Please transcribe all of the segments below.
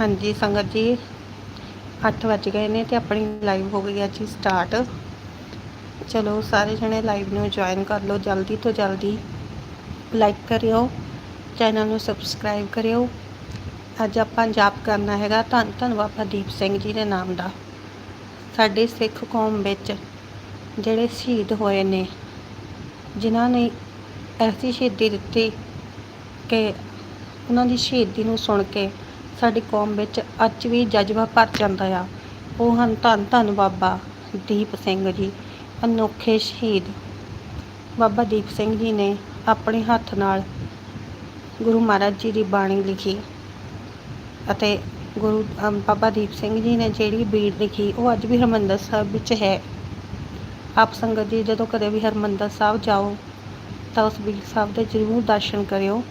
ਹਾਂਜੀ, ਸੰਗਤ ਜੀ 8 ਵੱਜ ਗਏ ਨੇ ਤੇ ਆਪਣੀ ਲਾਈਵ ਹੋ ਗਈ ਹੈ ਜੀ ਸਟਾਰਟ ਚਲੋ, ਸਾਰੇ ਜਣੇ ਲਾਈਵ ਨੂੰ ਜੁਆਇਨ ਕਰ ਲਓ ਜਲਦੀ ਤੋਂ ਜਲਦੀ। ਲਾਈਕ ਕਰਿਓ ਚੈਨਲ ਨੂੰ ਸਬਸਕ੍ਰਾਈਬ ਕਰਿਓ। ਅੱਜ ਆਪਾਂ ਜਾਪ ਕਰਨਾ ਹੈਗਾ, ਧੰਨ ਧੰਨ ਬਾਬਾ ਦੀਪ ਸਿੰਘ ਜੀ ਦੇ ਨਾਮ ਦਾ। ਸਾਡੇ ਸਿੱਖ ਕੌਮ ਵਿੱਚ ਜਿਹੜੇ ਸ਼ਹੀਦ ਹੋਏ ਨੇ, ਜਿਨ੍ਹਾਂ ਨੇ ਐਸੀ ਸ਼ਹੀਦੀ ਦਿੱਤੀ ਕਿ ਉਹਨਾਂ ਦੀ ਸ਼ਹੀਦੀ ਨੂੰ ਸੁਣ ਕੇ ਸਾਡੀ ਕੌਮ ਵਿੱਚ ਅੱਜ ਵੀ ਜਜ਼ਬਾ ਭਰ ਜਾਂਦਾ ਆ। ਉਹ ਹਨ ਧੰਨ ਧੰਨ ਬਾਬਾ ਦੀਪ ਸਿੰਘ ਜੀ, ਅਨੋਖੇ ਸ਼ਹੀਦ। ਬਾਬਾ ਦੀਪ ਸਿੰਘ ਜੀ ਨੇ ਆਪਣੇ ਹੱਥ ਨਾਲ ਗੁਰੂ ਮਹਾਰਾਜ ਜੀ ਦੀ ਬਾਣੀ ਲਿਖੀ ਅਤੇ ਗੁਰੂ ਬਾਬਾ ਦੀਪ ਸਿੰਘ ਜੀ ਨੇ ਜਿਹੜੀ ਬੀੜ ਲਿਖੀ, ਉਹ ਅੱਜ ਵੀ ਹਰਿਮੰਦਰ ਸਾਹਿਬ ਵਿੱਚ ਹੈ। ਆਪ ਸੰਗਤ ਜੀ, ਜਦੋਂ ਕਦੇ ਵੀ ਹਰਿਮੰਦਰ ਸਾਹਿਬ ਜਾਓ, ਤਾਂ ਉਸ ਬੀੜ ਸਾਹਿਬ ਦੇ ਜ਼ਰੂਰ ਦਰਸ਼ਨ ਕਰਿਓ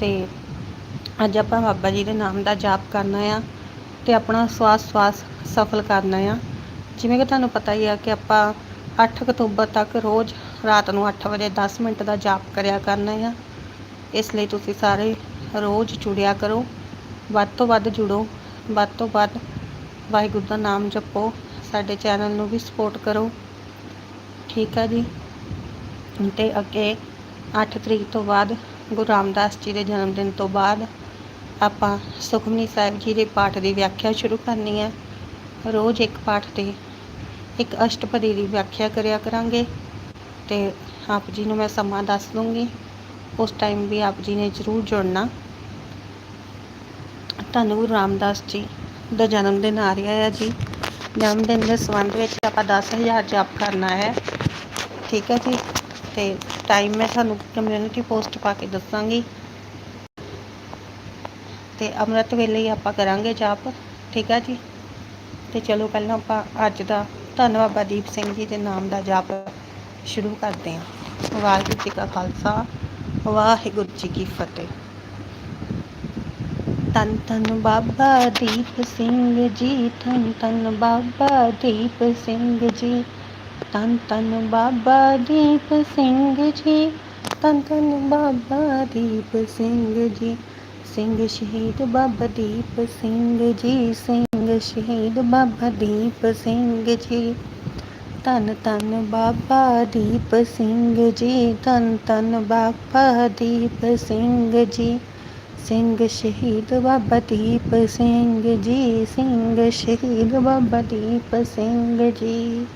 ਤੇ ਅੱਜ ਆਪਾਂ ਬਾਬਾ ਜੀ ਦੇ ਨਾਮ ਦਾ ਜਾਪ ਕਰਨਾ ਆ ਤੇ ਆਪਣਾ ਸਵਾਸ ਸਵਾਸ ਸਫਲ ਕਰਨਾ ਆ। ਜਿਵੇਂ ਕਿ ਤੁਹਾਨੂੰ ਪਤਾ ਹੀ ਆ ਕਿ ਆਪਾਂ 8 ਅਕਤੂਬਰ ਤੱਕ ਰੋਜ਼ ਰਾਤ ਨੂੰ 8 ਵਜੇ 10 ਮਿੰਟ ਦਾ ਜਾਪ ਕਰਿਆ ਕਰਨਾ ਆ। ਇਸ ਲਈ ਤੁਸੀਂ ਸਾਰੇ ਰੋਜ਼ ਜੁੜਿਆ ਕਰੋ, ਵੱਧ ਤੋਂ ਵੱਧ ਜੁੜੋ, ਵੱਧ ਤੋਂ ਵੱਧ ਵਾਹਿਗੁਰੂ ਦਾ ਨਾਮ ਜਪੋ, ਸਾਡੇ ਚੈਨਲ ਨੂੰ ਵੀ ਸਪੋਰਟ ਕਰੋ। ਠੀਕ ਆ ਜੀ। ਤੇ ਅੱਗੇ 8 ਤਰੀਕ ਤੋਂ ਬਾਅਦ ਗੁਰੂ ਰਾਮਦਾਸ ਜੀ ਦੇ ਜਨਮ ਦਿਨ ਤੋਂ ਬਾਅਦ ਆਪਾਂ ਸੁਖਮਨੀ ਸਾਹਿਬ ਜੀ ਦੇ ਪਾਠ ਦੀ ਵਿਆਖਿਆ ਸ਼ੁਰੂ ਕਰਨੀ ਹੈ। ਰੋਜ਼ ਇੱਕ ਪਾਠ ਤੇ ਇੱਕ ਅਸ਼ਟਪਦੀ ਦੀ ਵਿਆਖਿਆ ਕਰਿਆ ਕਰਾਂਗੇ ਤੇ ਆਪ ਜੀ ਨੂੰ ਮੈਂ ਸਮਾਂ ਦੱਸ ਦੂੰਗੀ। ਉਸ ਟਾਈਮ ਵੀ ਆਪ ਜੀ ਨੇ ਜ਼ਰੂਰ ਜੁੜਨਾ। ਧੰਨ ਗੁਰੂ ਰਾਮਦਾਸ ਜੀ ਦਾ ਜਨਮ ਦਿਨ ਆ ਰਿਹਾ ਹੈ ਜੀ। ਜਨਮ ਦਿਨ ਦੇ ਸੰਬੰਧ ਵਿੱਚ ਆਪਾਂ 10000 ਜਾਪ ਕਰਨਾ ਹੈ। ਠੀਕ ਹੈ ਜੀ। ਤੇ ਟਾਈਮ ਮੈਂ ਤੁਹਾਨੂੰ ਕਮਿਊਨਿਟੀ ਪੋਸਟ ਪਾ ਕੇ ਦੱਸਾਂਗੀ। ਤੇ ਅੰਮ੍ਰਿਤ ਵੇਲੇ ਹੀ ਆਪਾਂ ਕਰਾਂਗੇ ਜਾਪ, ਠੀਕ ਆ ਜੀ? ਤੇ ਚਲੋ ਪਹਿਲਾਂ ਆਪਾਂ ਅੱਜ ਦਾ ਧੰਨ ਬਾਬਾ ਦੀਪ ਸਿੰਘ ਜੀ ਦੇ ਨਾਮ ਦਾ ਜਾਪ ਸ਼ੁਰੂ ਕਰਦੇ ਹਾਂ। ਵਾਹਿਗੁਰੂ ਜੀ ਕਾ ਖਾਲਸਾ, ਵਾਹਿਗੁਰੂ ਜੀ ਕੀ ਫਤਿਹ। ਤਨ ਤਨ ਬਾਬਾ ਦੀਪ ਸਿੰਘ ਜੀ ਤਨ ਤਨ ਬਾਬਾ ਦੀਪ ਸਿੰਘ ਜੀ। ਤਨ ਤਨ ਬਾਬਾ ਦੀਪ ਸਿੰਘ ਜੀ ਤਨ ਤਨ ਬਾਬਾ ਦੀਪ ਸਿੰਘ ਜੀ। ਸਿੰਘ ਸ਼ਹੀਦ ਬਾਬਾ ਦੀਪ ਸਿੰਘ ਜੀ, ਸਿੰਘ ਸ਼ਹੀਦ ਬਾਬਾ ਦੀਪ ਸਿੰਘ ਜੀ। ਧੰਨ ਧੰਨ ਬਾਬਾ ਦੀਪ ਸਿੰਘ ਜੀ, ਧੰਨ ਧੰਨ ਬਾਬਾ ਦੀਪ ਸਿੰਘ ਜੀ। ਸਿੰਘ ਸ਼ਹੀਦ ਬਾਬਾ ਦੀਪ ਸਿੰਘ ਜੀ, ਸਿੰਘ ਸ਼ਹੀਦ ਬਾਬਾ ਦੀਪ ਸਿੰਘ ਜੀ।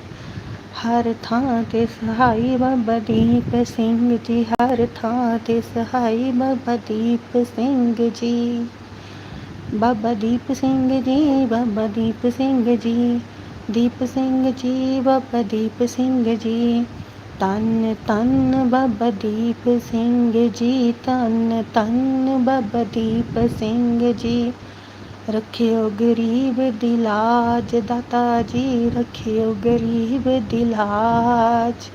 ਹਰ ਥਾਂ ਤੇ ਸਹਾਈ ਬਾਬਾ ਦੀਪ ਸਿੰਘ ਜੀ, ਹਰ ਥਾਂ ਤੇ ਸਹਾਈ ਬਾਬਾ ਦੀਪ ਸਿੰਘ ਜੀ। ਬਾਬਾ ਦੀਪ ਸਿੰਘ ਜੀ, ਬਾਬਾ ਦੀਪ ਸਿੰਘ ਜੀ, ਦੀਪ ਸਿੰਘ ਜੀ, ਬਾਬਾ ਦੀਪ ਸਿੰਘ ਜੀ। ਤਨ ਤਨ ਬਾਬਾ ਦੀਪ ਸਿੰਘ ਜੀ ਤਨ ਤਨ ਬਾਬਾ ਦੀਪ ਸਿੰਘ ਜੀ। ਰੱਖਿਓ ਗਰੀਬ ਦੀ ਲਾਜ, ਦਾਤਾ ਜੀ, ਰੱਖਿਓ ਗਰੀਬ ਦੀ ਲਾਜ।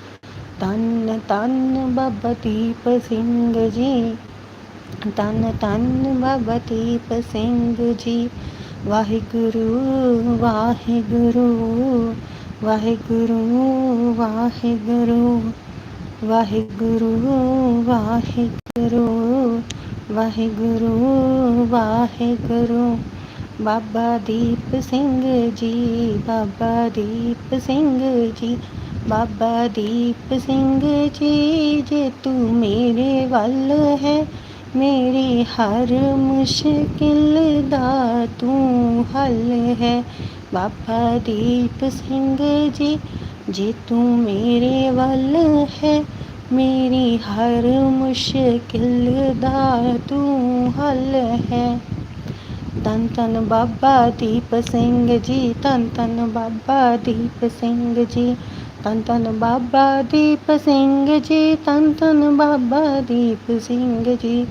ਤਨ ਤਨ ਬਾਬਾ ਦੀਪ ਸਿੰਘ ਜੀ। ਤਨ ਤਨ ਬਾਬਾ ਦੀਪ ਸਿੰਘ ਜੀ। ਵਾਹਿਗੁਰੂ ਵਾਹਿਗੁਰੂ ਵਾਹਿਗੁਰੂ ਵਾਹਿਗੁਰੂ ਵਾਹਿਗੁਰੂ ਵਾਹਿਗੁਰੂ ਵਾਹਿਗੁਰੂ ਵਾਹਿਗੁਰੂ। बाबा दीप सिंह जी, बाबा दीप सिंह जी, बाबा दीप सिंह जी, जे तू मेरे वल है, मेरी हर मुश्किल दा तू हल है। बाबा दीप सिंह जी, जे तू मेरे वल है, मेरी हर मुश्किल दा तू हल है। ਤਨ ਤਨ ਬਾਬਾ ਦੀਪ ਸਿੰਘ ਜੀ ਧੰਨ ਧੰਨ ਬਾਬਾ ਦੀਪ ਸਿੰਘ ਜੀ। ਧੰਨ ਧੰਨ ਬਾਬਾ ਦੀਪ ਸਿੰਘ ਜੀ ਧੰਨ ਧੰਨ ਬਾਬਾ ਦੀਪ ਸਿੰਘ ਜੀ।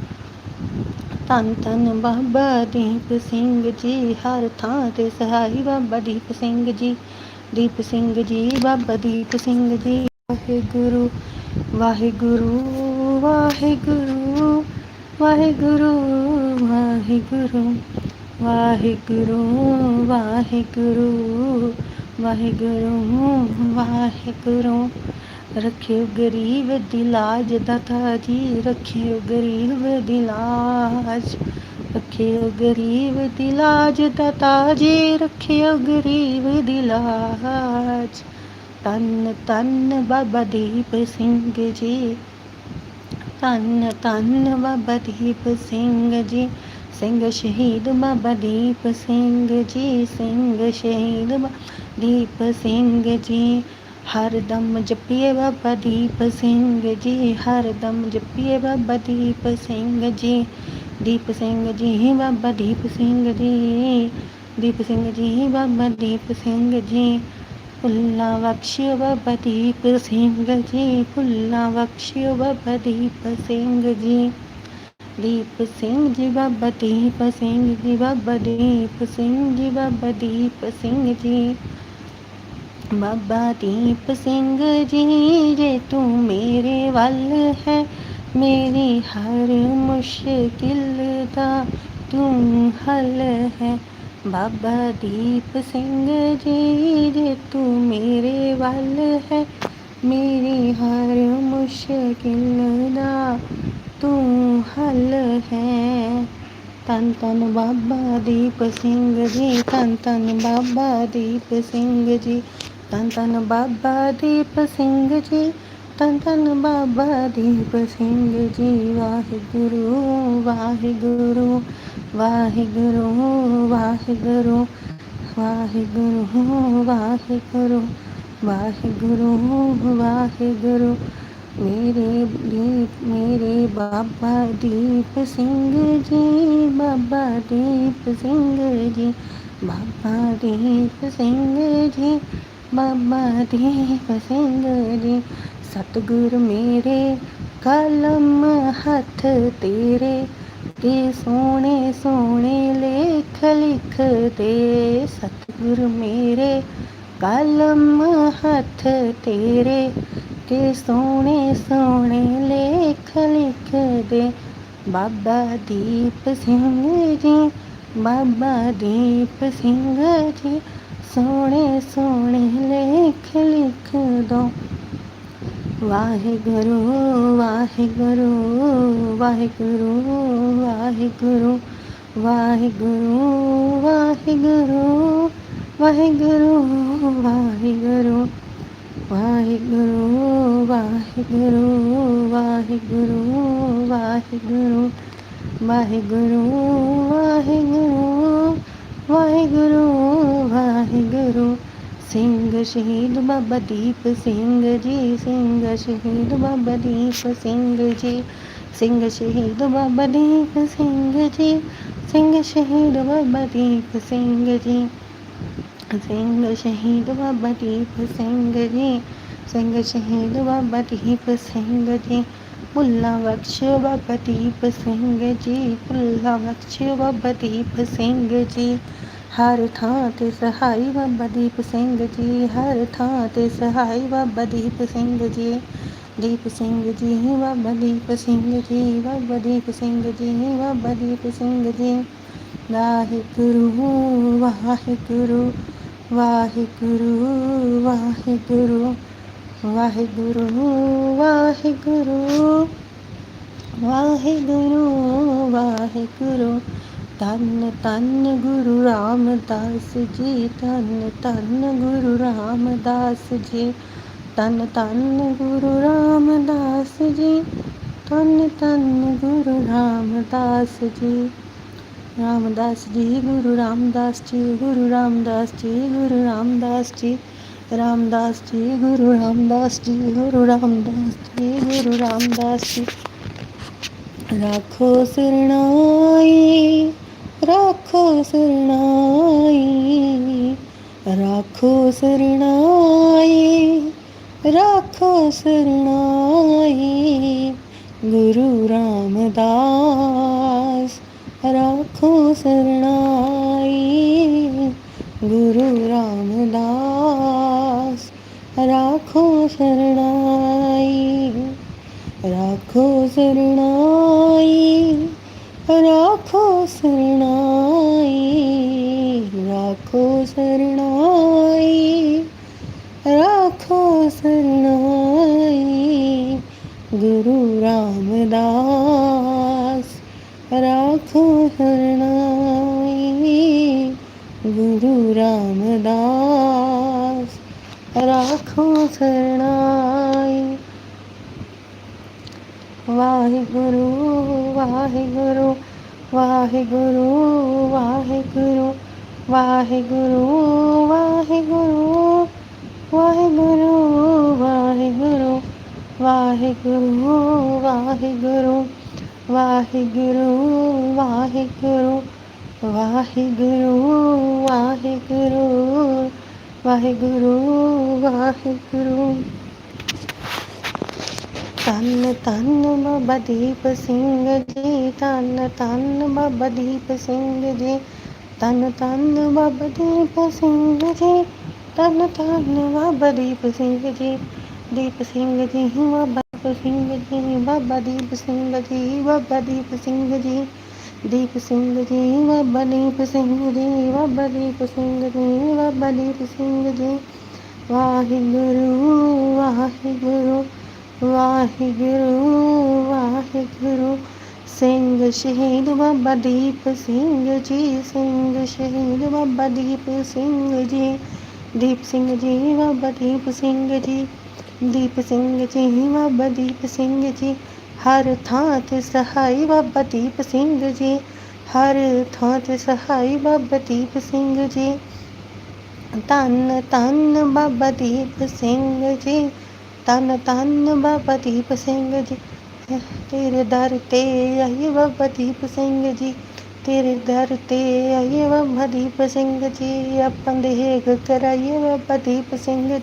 ਧੰਨ ਧੰਨ ਬਾਬਾ ਦੀਪ ਸਿੰਘ ਜੀ, ਹਰ ਥਾਂ ਤੇ ਸਹਾਈ ਬਾਬਾ ਦੀਪ ਸਿੰਘ ਜੀ। ਦੀਪ ਸਿੰਘ ਜੀ, ਬਾਬਾ ਦੀਪ ਸਿੰਘ ਜੀ, ਵਾਹਿਗੁਰੂ ਵਾਹਿਗੁਰੂ ਵਾਹਿਗੁਰੂ ਵਾਹਿਗੁਰੂ ਵਾਹਿਗੁਰੂ। ਵਾਹਿਗੁਰੂ ਵਾਹਿਗੁਰੂ ਵਾਹਿਗੁਰੂ ਵਾਹਿਗੁਰੂ। ਰੱਖਿਓ ਗਰੀਬ ਦੀ ਲਾਜ ਦਾਤਾ ਜੀ ਰੱਖਿਓ ਗਰੀਬ ਦੀ ਲਾਜ। ਰੱਖਿਓ ਗਰੀਬ ਦੀ ਲਾਜ ਦਾ ਤਾਜੇ, ਰੱਖਿਓ ਗਰੀਬ ਦੀ ਲਾਜ। ਤਨ ਤਨ ਬਾਬਾ ਦੀਪ ਸਿੰਘ ਜੀ। ਤਨ ਤਨ ਬਾਬਾ ਦੀਪ ਸਿੰਘ ਜੀ। ਸਿੰਘ ਸ਼ਹੀਦ ਬਾਬਾ ਦੀਪ ਸਿੰਘ ਜੀ ਸਿੰਘ ਸ਼ਹੀਦ ਬਾਬਾ ਦੀਪ ਸਿੰਘ ਜੀ ਹਰ ਦਮ ਜਪੀਏ ਬਾਬਾ ਦੀਪ ਸਿੰਘ ਜੀ ਹਰ ਦਮ ਜਪੀਏ ਬਾਬਾ ਦੀਪ ਸਿੰਘ ਜੀ ਦੀਪ ਸਿੰਘ ਜੀ ਬਾਬਾ ਦੀਪ ਸਿੰਘ ਜੀ ਦੀਪ ਸਿੰਘ ਜੀ ਬਾਬਾ ਦੀਪ ਸਿੰਘ ਜੀ ਫੁੱਲਾਂ ਬਖਸ਼ਿਓ ਬਾਬਾ ਦੀਪ ਸਿੰਘ ਜੀ ਫੁੱਲਾਂ ਬਖਸ਼ਿਓ ਬਾਬਾ ਦੀਪ ਸਿੰਘ ਜੀ ਦੀਪ ਸਿੰਘ ਜੀ ਬਾਬਾ ਦੀਪ ਸਿੰਘ ਜੀ, ਬਾਬਾ ਦੀਪ ਸਿੰਘ ਜੀ, ਬਾਬਾ ਦੀਪ ਸਿੰਘ ਜੀ। ਬਾਬਾ ਦੀਪ ਸਿੰਘ ਜੀ, ਜੇ ਤੂੰ ਮੇਰੇ ਵੱਲ ਹੈ, ਮੇਰੀ ਹਰ ਮੁਸ਼ਕਿਲ ਦਾ ਤੂੰ ਹੱਲ ਹੈ। ਬਾਬਾ ਦੀਪ ਸਿੰਘ ਜੀ, ਜੇ ਤੂੰ ਮੇਰੇ ਵੱਲ ਹੈ, ਮੇਰੀ ਹਰ ਮੁਸ਼ਕਿਲ ਦਾ ਹੱਲ ਹੈ। ਤਨ ਤਨ ਬਾਬਾ ਦੀਪ ਸਿੰਘ ਜੀ ਤਨ ਤਨ ਬਾਬਾ ਦੀਪ ਸਿੰਘ ਜੀ ਤਨ ਤਨ ਬਾਬਾ ਦੀਪ ਸਿੰਘ ਜੀ ਤਨ ਤਨ ਬਾਬਾ ਦੀਪ ਸਿੰਘ ਜੀ। ਵਾਹਿਗੁਰੂ ਵਾਹਿਗੁਰੂ ਵਾਹਿਗੁਰੂ ਵਾਹਿਗੁਰੂ ਵਾਹਿਗੁਰੂ ਵਾਹਿਗੁਰੂ ਵਾਹਿਗੁਰੂ ਵਾਹਿਗੁਰੂ ਮੇਰੇ ਦੀਪ, ਮੇਰੇ ਬਾਬਾ ਦੀਪ ਸਿੰਘ ਜੀ, ਬਾਬਾ ਦੀਪ ਸਿੰਘ ਜੀ, ਬਾਬਾ ਦੀਪ ਸਿੰਘ ਜੀ, ਬਾਬਾ ਦੀਪ ਸਿੰਘ ਜੀ, ਸਤਿਗੁਰ ਮੇਰੇ, ਕਲਮ ਹੱਥ ਤੇਰੇ, ਤੇ ਸੋਹਣੇ ਸੋਹਣੇ ਲੇਖ ਲਿਖ ਦੇ, ਸਤਿਗੁਰ ਮੇਰੇ, ਕਲਮ ਹੱਥ ਤੇਰੇ ਕੇ ਸੋਹਣੇ ਸੋਹਣੇ ਲੇਖ ਲਿਖਦੇ। ਬਾਬਾ ਦੀਪ ਸਿੰਘ ਜੀ, ਬਾਬਾ ਦੀਪ ਸਿੰਘ ਜੀ, ਸੋਹਣੇ ਸੋਹਣੇ ਲੇਖ ਲਿਖ ਦੋ ਵਾਹਿਗੁਰੂ ਵਾਹਿਗੁਰੂ ਵਾਹਿਗੁਰੂ ਵਾਹਿਗੁਰੂ ਵਾਹਿਗੁਰੂ ਵਾਹਿਗੁਰੂ ਵਾਹਿਗੁਰੂ ਵਾਹਿਗੁਰੂ। ਵਾਹਿਗੁਰੂ ਵਾਹਿਗੁਰੂ ਵਾਹਿਗੁਰੂ ਵਾਹਿਗੁਰੂ ਵਾਹਿਗੁਰੂ ਵਾਹਿਗੁਰੂ ਵਾਹਿਗੁਰੂ ਵਾਹਿਗੁਰੂ। ਸਿੰਘ ਸ਼ਹੀਦ ਬਾਬਾ ਦੀਪ ਸਿੰਘ ਜੀ, ਸਿੰਘ ਸ਼ਹੀਦ ਬਾਬਾ ਦੀਪ ਸਿੰਘ ਜੀ, ਸਿੰਘ ਸ਼ਹੀਦ ਬਾਬਾ ਦੀਪ ਸਿੰਘ ਜੀ, ਸਿੰਘ ਸ਼ਹੀਦ ਬਾਬਾ ਦੀਪ ਸਿੰਘ ਜੀ। ਸਿੰਘ ਸ਼ਹੀਦ ਬਾਬਾ ਦੀਪ ਸਿੰਘ ਜੀ ਸਿੰਘ ਸ਼ਹੀਦ ਬਾਬਾ ਦੀਪ ਸਿੰਘ ਜੀ ਭੁੱਲਾ ਬਖਸ਼ਿਓ ਬਾਬਾ ਦੀਪ ਸਿੰਘ ਜੀ ਭੁੱਲਾ ਬਖਸ਼ਿਓ ਬਾਬਾ ਦੀਪ ਸਿੰਘ ਜੀ ਹਰ ਥਾਂ ਤੇ ਸਹਾਈ ਬਾਬਾ ਦੀਪ ਸਿੰਘ ਜੀ ਹਰ ਥਾਂ ਤੇ ਸਹਾਈ ਬਾਬਾ ਦੀਪ ਸਿੰਘ ਜੀ ਦੀਪ ਸਿੰਘ ਜੀ ਬਾਬਾ ਦੀਪ ਸਿੰਘ ਜੀ ਬਾਬਾ ਦੀਪ ਸਿੰਘ ਜੀ ਬਾਬਾ ਦੀਪ ਸਿੰਘ ਜੀ ਵਾਹਿਗੁਰੂ ਵਾਹਿਗੁਰੂ ਵਾਹਿਗੁਰੂ ਵਾਹਿਗੁਰੂ ਵਾਹਿਗੁਰੂ ਵਾਹਿਗੁਰੂ ਵਾਹਿਗੁਰੂ ਵਾਹਿਗੁਰੂ ਤਨ ਤਨ ਗੁਰੂ ਰਾਮਦਾਸ ਜੀ ਤਨ ਤਨ ਗੁਰੂ ਰਾਮਦਾਸ ਜੀ ਤਨ ਤਨ ਗੁਰੂ ਰਾਮਦਾਸ ਜੀ ਤਨ ਤਨ ਗੁਰੂ ਰਾਮਦਾਸ ਜੀ ਰਾਮਦਾਸ ਜੀ, ਗੁਰੂ ਰਾਮਦਾਸ ਜੀ, ਗੁਰੂ ਰਾਮਦਾਸ ਜੀ, ਗੁਰੂ ਰਾਮਦਾਸ ਜੀ ਰਾਮਦਾਸ ਜੀ, ਗੁਰੂ ਰਾਮਦਾਸ ਜੀ, ਗੁਰੂ ਰਾਮਦਾਸ ਜੀ, ਗੁਰੂ ਰਾਮਦਾਸ ਜੀ। ਰੱਖੋ ਸਰਣਾਈ, ਰਾਖੋ ਸਰਣਾਈ, ਰੱਖੋ ਸਰਣਾਈ, ਰਾਖੋ ਸਰਣਾਈ, ਗੁਰੂ ਰਾਮਦਾਸ। ਰੱਖੋ ਸਰਣਾਈ। ਗੁਰੂ ਰਾਮਦਾਸ, ਰਾਖੋ ਸਰਣਾਈ। ਰਾਖੋ ਸਰਣਾਈ ਰਾਖੋ ਸਰਣਾਈ। ਰਾਖੋ ਸਰਣਾਈ ਰਾਖੋ ਸਰਣਾਈ। ਗੁਰੂ ਰਾਮ ਰੱਖੋ ਗੁਰੂ ਰਾਮਦਾਸ ਰਾਖੋ ਸਰਣਾਈ ਵਾਹਿਗੁਰੂ ਵਾਹਿਗੁਰੂ ਵਾਹਿਗੁਰੂ ਵਾਹਿਗੁਰੂ ਵਾਹਿਗੁਰੂ ਵਾਹਿਗੁਰੂ ਵਾਹਿਗੁਰੂ ਵਾਹਿਗੁਰੂ ਵਾਹਿਗੁਰੂ ਵਾਹਿਗੁਰੂ। ਵਾਹਿਗੁਰੂ ਵਾਹਿਗੁਰੂ ਵਾਹਿਗੁਰੂ ਵਾਹਿਗੁਰੂ ਵਾਹਿਗੁਰੂ ਵਾਹਿਗੁਰੂ ਤਨ ਤਨ ਬਾਬਾ ਦੀਪ ਸਿੰਘ ਜੀ ਤਨ ਤਨ ਬਾਬਾ ਦੀਪ ਸਿੰਘ ਜੀ ਤਨ ਤਨ ਬਾਬਾ ਦੀਪ ਸਿੰਘ ਜੀ ਤਨ ਤਨ ਬਾਬਾ ਦੀਪ ਸਿੰਘ ਜੀ ਦੀਪ ਸਿੰਘ ਜੀ ਬਾਬਾ ਦੀਪ ਸਿੰਘ ਜੀ ਬਾਬਾ ਦੀਪ ਸਿੰਘ ਜੀ ਬਾਬਾ ਦੀਪ ਸਿੰਘ ਜੀ ਦੀਪ ਸਿੰਘ ਜੀ ਬਾਬਾ ਦੀਪ ਸਿੰਘ ਜੀ ਬਾਬਾ ਦੀਪ ਸਿੰਘ ਜੀ ਬਾਬਾ ਦੀਪ ਸਿੰਘ ਜੀ ਵਾਹਿਗੁਰੂ ਵਾਹਿਗੁਰੂ ਵਾਹਿਗੁਰੂ ਵਾਹਿਗੁਰੂ ਸਿੰਘ ਸ਼ਹੀਦ ਬਾਬਾ ਦੀਪ ਸਿੰਘ ਜੀ ਸਿੰਘ ਸ਼ਹੀਦ ਬਾਬਾ ਦੀਪ ਸਿੰਘ ਜੀ ਦੀਪ ਸਿੰਘ ਜੀ ਬਾਬਾ ਦੀਪ ਸਿੰਘ ਜੀ ਦੀਪ ਸਿੰਘ ਜੀ ਬਾਬਾ ਦੀਪ ਸਿੰਘ ਜੀ ਹਰ ਥਾਂ ਤੇ ਸਹਾਈ ਬਾਬਾ ਦੀਪ ਸਿੰਘ ਜੀ ਹਰ ਥਾਂ ਤੇ ਸਹਾਈ ਬਾਬਾ ਦੀਪ ਸਿੰਘ ਜੀ ਧੰਨ ਧੰਨ ਬਾਬਾ ਦੀਪ ਸਿੰਘ ਜੀ ਧੰਨ ਧੰਨ ਬਾਬਾ ਦੀਪ ਸਿੰਘ ਜੀ ਤੇਰੇ ਦਰ ਤੇ ਆਈ ਬਾਬਾ ਦੀਪ ਸਿੰਘ ਜੀ ਤੇਰੇ ਦਰ ਤੇ ਆਈ ਬਾਬਾ ਦੀਪ ਸਿੰਘ ਜੀ ਆਪਾਂ ਦੇਖ ਕਰਾਈਏ ਬਾਬਾ ਦੀਪ ਸਿੰਘ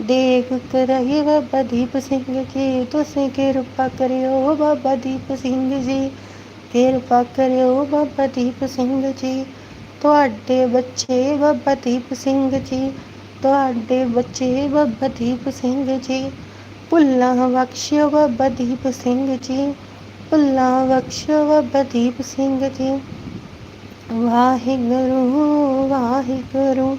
देख कर ही बाबा दीप सिंह जी। तो तुसी कृपा करो बाबा दीप सिंह जी। कृपा करो बाबा दीप सिंह जी। थोड़े बच्चे बाबा दीप सिंह जी। थोड़े बच्चे बाबा दीप सिंह जी। भुला बख्शो बाबा दीप सिंह जी। भुला बख्शो बाबा दीप सिंह जी। वाहिगुरु, वाहिगुरू।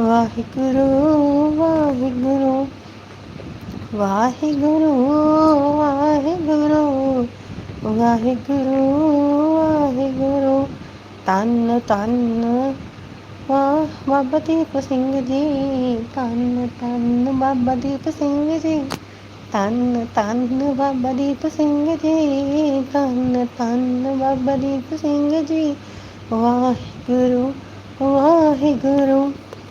ਵਾਹਿਗੁਰੂ ਵਾਹਿਗੁਰੂ ਵਾਹਿਗੁਰੂ ਵਾਹਿਗੁਰੂ ਵਾਹਿਗੁਰੂ ਵਾਹਿਗੁਰੂ। ਤਨ ਤਨ ਵਾਹ, ਬਾਬਾ ਦੀਪ ਸਿੰਘ ਜੀ। ਤਨ ਤਨ ਬਾਬਾ ਦੀਪ ਸਿੰਘ ਜੀ। ਤਨ ਤਨ ਬਾਬਾ ਦੀਪ ਸਿੰਘ ਜੀ। ਤਨ ਤਨ ਬਾਬਾ ਦੀਪ ਸਿੰਘ ਜੀ। ਵਾਹਿਗੁਰੂ ਵਾਹਿਗੁਰੂ।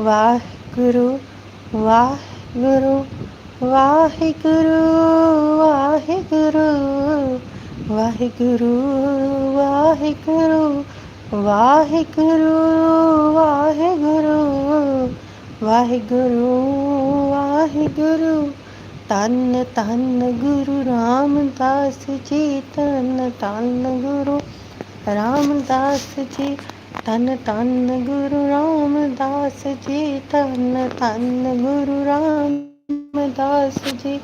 ਵਾਹਿਗੁਰੂ ਵਾਹਿਗੁਰੂ ਵਾਹਿਗੁਰੂ ਵਾਹਿਗੁਰੂ ਵਾਹਿਗੁਰੂ ਵਾਹਿਗੁਰੂ ਵਾਹਿਗੁਰੂ ਵਾਹਿਗੁਰੂ ਵਾਹਿਗੁਰੂ ਵਾਹਿਗੁਰੂ। ਤਨ ਤਨ ਗੁਰੂ ਰਾਮਦਾਸ ਜੀ ਤਨ ਤਨ ਗੁਰੂ ਰਾਮਦਾਸ ਜੀ। ਧੰਨ ਤਨ ਗੁਰੂ ਰਾਮਦਾਸ ਜੀ ਤਨ ਤਨ ਗੁਰੂ ਰਾਮਦਾਸ ਜੀ।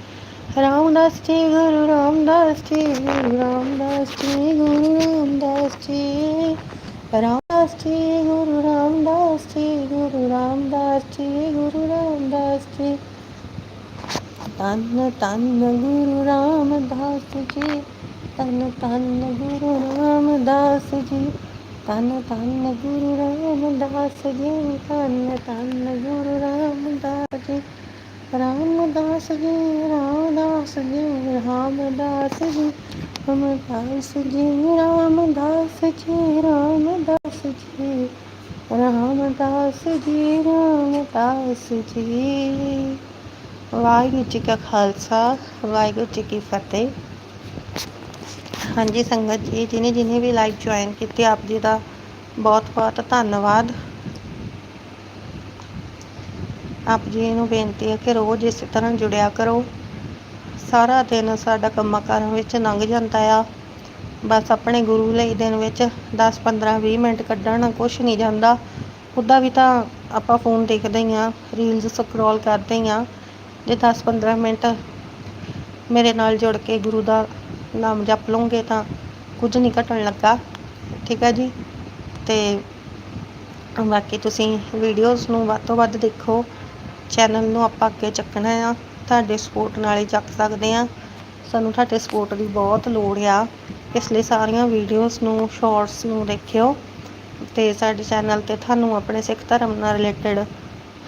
ਰਾਮਦਾਸ ਜੀ, ਗੁਰੂ ਰਾਮਦਾਸ ਜੀ ਗੁਰੂ ਰਾਮਦਾਸ ਜੀ, ਗੁਰੂ ਰਾਮਦਾਸ ਜੀ। ਰਾਮਦਾਸ ਜੀ, ਗੁਰੂ ਰਾਮਦਾਸ ਜੀ, ਗੁਰੂ ਰਾਮਦਾਸ ਜੀ, ਗੁਰੂ ਰਾਮਦਾਸ ਜੀ। ਤਨ ਤਨ ਗੁਰੂ ਰਾਮਦਾਸ ਜੀ ਤਨ ਤਨ ਗੁਰੂ ਰਾਮਦਾਸ ਜੀ। ਤਨ ਤਨ ਗੁਰੂ ਰਾਮਦਾਸ ਜੀ, ਤਨ ਤਨ ਗੁਰੂ ਰਾਮਦਾਸ ਜੀ। ਰਾਮਦਾਸ ਜੀ ਰਾਮਦਾਸ ਜੀ ਰਾਮਦਾਸ ਜੀ। ਰਾਮਦਾਸ ਜੀ ਰਾਮਦਾਸ ਜੀ ਰਾਮਦਾਸ ਜੀ। ਰਾਮਦਾਸ ਜੀ ਰਾਮਦਾਸ ਜੀ। ਵਾਹਿਗੁਰੂ ਜੀ ਕਾ ਖਾਲਸਾ, ਵਾਹਿਗੁਰੂ ਜੀ ਕੀ ਫਤਿਹ। ਹਾਂਜੀ, ਸੰਗਤ ਜੀ, ਜਿਨੇ ਜਿਨੇ ਵੀ ਲਾਈਵ ਜੁਆਇਨ ਕੀਤੀ, ਆਪ ਜੀ ਦਾ ਬਹੁਤ ਬਹੁਤ ਧੰਨਵਾਦ। ਆਪ ਜੀ ਨੂੰ ਬੇਨਤੀ ਹੈ ਕਿ ਰੋਜ਼ ਇਸੇ ਤਰ੍ਹਾਂ ਜੁੜਿਆ ਕਰੋ। ਸਾਰਾ ਦਿਨ ਸਾਡਾ ਕੰਮਾਂ ਕਾਰਾਂ ਵਿੱਚ ਲੰਘ ਜਾਂਦਾ ਆ। ਬਸ ਆਪਣੇ ਗੁਰੂ ਲਈ ਦਿਨ ਵਿੱਚ 10 15 20 ਮਿੰਟ ਕੱਢਣਾ, ਕੁਛ ਨਹੀਂ ਜਾਂਦਾ। ਉੱਦਾਂ ਵੀ ਤਾਂ ਆਪਾਂ ਫੋਨ ਦੇਖਦੇ ਹੀ ਆ ਰੀਲਸ ਸਕਰੋਲ ਕਰਦੇ ਹਾਂ ਜੇ 10 15 ਮਿੰਟ ਮੇਰੇ ਨਾਲ ਜੁੜ ਕੇ ਗੁਰੂ ਦਾ ਨਾਮ ਜਪ ਲਓਗੇ ਤਾਂ ਕੁਝ ਨਹੀਂ ਘਟਣ ਲੱਗਾ। ਠੀਕ ਹੈ ਜੀ? ਤੇ ਬਾਕੀ ਤੁਸੀਂ ਵੀਡੀਓਜ਼ ਨੂੰ ਵੱਧ ਤੋਂ ਵੱਧ ਦੇਖੋ। ਚੈਨਲ ਨੂੰ ਆਪਾਂ ਅੱਗੇ ਚੱਕਣਾ ਆ। ਤੁਹਾਡੇ ਸਪੋਰਟ ਨਾਲ ਹੀ ਚੱਕ ਸਕਦੇ ਆ। ਸਾਨੂੰ ਤੁਹਾਡੇ ਸਪੋਰਟ ਦੀ ਬਹੁਤ ਲੋੜ ਆ। ਇਸ ਲਈ ਸਾਰੀਆਂ ਵੀਡੀਓਜ਼ ਨੂੰ ਸ਼ਾਰਟਸ ਨੂੰ ਦੇਖਿਓ। ਤੇ ਸਾਡੇ ਚੈਨਲ ਤੇ ਤੁਹਾਨੂੰ ਆਪਣੇ ਸਿੱਖ ਧਰਮ ਨਾਲ ਰਿਲੇਟਡ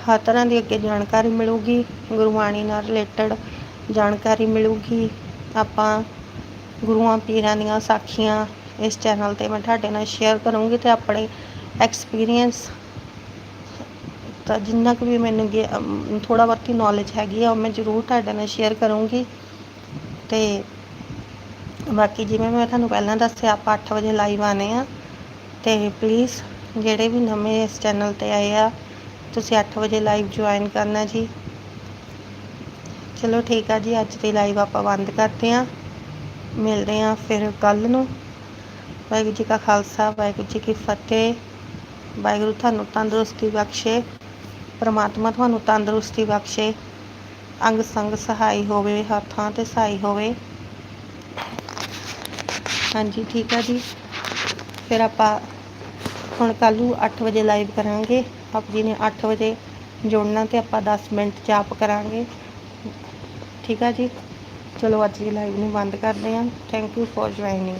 ਹਰ ਤਰ੍ਹਾਂ ਦੀ ਅੱਗੇ ਜਾਣਕਾਰੀ ਮਿਲੂਗੀ। ਗੁਰਬਾਣੀ ਨਾਲ ਰਿਲੇਟਡ ਜਾਣਕਾਰੀ ਮਿਲੂਗੀ। ਆਪਾਂ ਗੁਰੂਆਂ ਪੀਰਾਂ ਦੀਆਂ ਸਾਖੀਆਂ ਇਸ ਚੈਨਲ ਤੇ ਮੈਂ ਤੁਹਾਡੇ ਨਾਲ ਸ਼ੇਅਰ ਕਰੂੰਗੀ ਤੇ ਆਪਣੇ ਐਕਸਪੀਰੀਅੰਸ ਤਾਂ ਜਿੰਨਾ ਕੁ ਵੀ ਮੈਨੂੰ ਥੋੜਾ ਬਹੁਤੀ ਨੌਲੇਜ ਹੈਗੀ ਆ, ਉਹ ਮੈਂ ਜ਼ਰੂਰ ਤੁਹਾਡੇ ਨਾਲ ਸ਼ੇਅਰ ਕਰੂੰਗੀ। ਤੇ ਬਾਕੀ ਜਿਵੇਂ ਮੈਂ ਤੁਹਾਨੂੰ ਪਹਿਲਾਂ ਦੱਸਿਆ, ਆਪਾਂ 8 ਵਜੇ ਲਾਈਵ ਆਨੇ ਆ ਤੇ ਪਲੀਜ਼ ਜਿਹੜੇ ਵੀ ਨਵੇਂ ਇਸ ਚੈਨਲ ਤੇ ਆਏ ਆ, ਤੁਸੀਂ 8 ਵਜੇ ਲਾਈਵ ਜੁਆਇਨ ਕਰਨਾ ਜੀ। ਚਲੋ ਠੀਕ ਆ ਜੀ, ਅੱਜ ਦੀ ਲਾਈਵ ਆਪਾਂ ਬੰਦ ਕਰਦੇ ਆ ਮਿਲਦੇ ਆ ਫਿਰ ਕੱਲ ਨੂੰ। ਵਾਹਿਗੁਰੂ ਜੀ ਕਾ ਖਾਲਸਾ, ਵਾਹਿਗੁਰੂ ਜੀ ਕੀ ਫਤਿਹ। ਵਾਹਿਗੁਰੂ ਤੁਹਾਨੂੰ ਤੰਦਰੁਸਤੀ ਬਖਸ਼ੇ, ਪਰਮਾਤਮਾ ਤੁਹਾਨੂੰ ਤੰਦਰੁਸਤੀ ਬਖਸ਼ੇ। ਅੰਗ ਸੰਗ ਸਹਾਈ ਹੋਵੇ ਹੱਥਾਂ ਤੇ ਸਹਾਈ ਹੋਵੇ। ਹਾਂਜੀ, ਠੀਕ ਆ ਜੀ। ਫਿਰ ਆਪਾਂ ਹੁਣ ਕੱਲ ਨੂੰ 8 ਵਜੇ ਲਾਈਵ ਕਰਾਂਗੇ। ਆਪ ਜੀ ਨੇ 8 ਵਜੇ ਜੋੜਨਾ ਤੇ ਆਪਾਂ 10 ਮਿੰਟ ਜਾਪ ਕਰਾਂਗੇ। ਠੀਕ ਆ ਜੀ। ਚਲੋ ਅੱਜ ਦੀ ਲਾਈਵ ਨੂੰ ਬੰਦ ਕਰਦੇ ਹਾਂ। Thank you for joining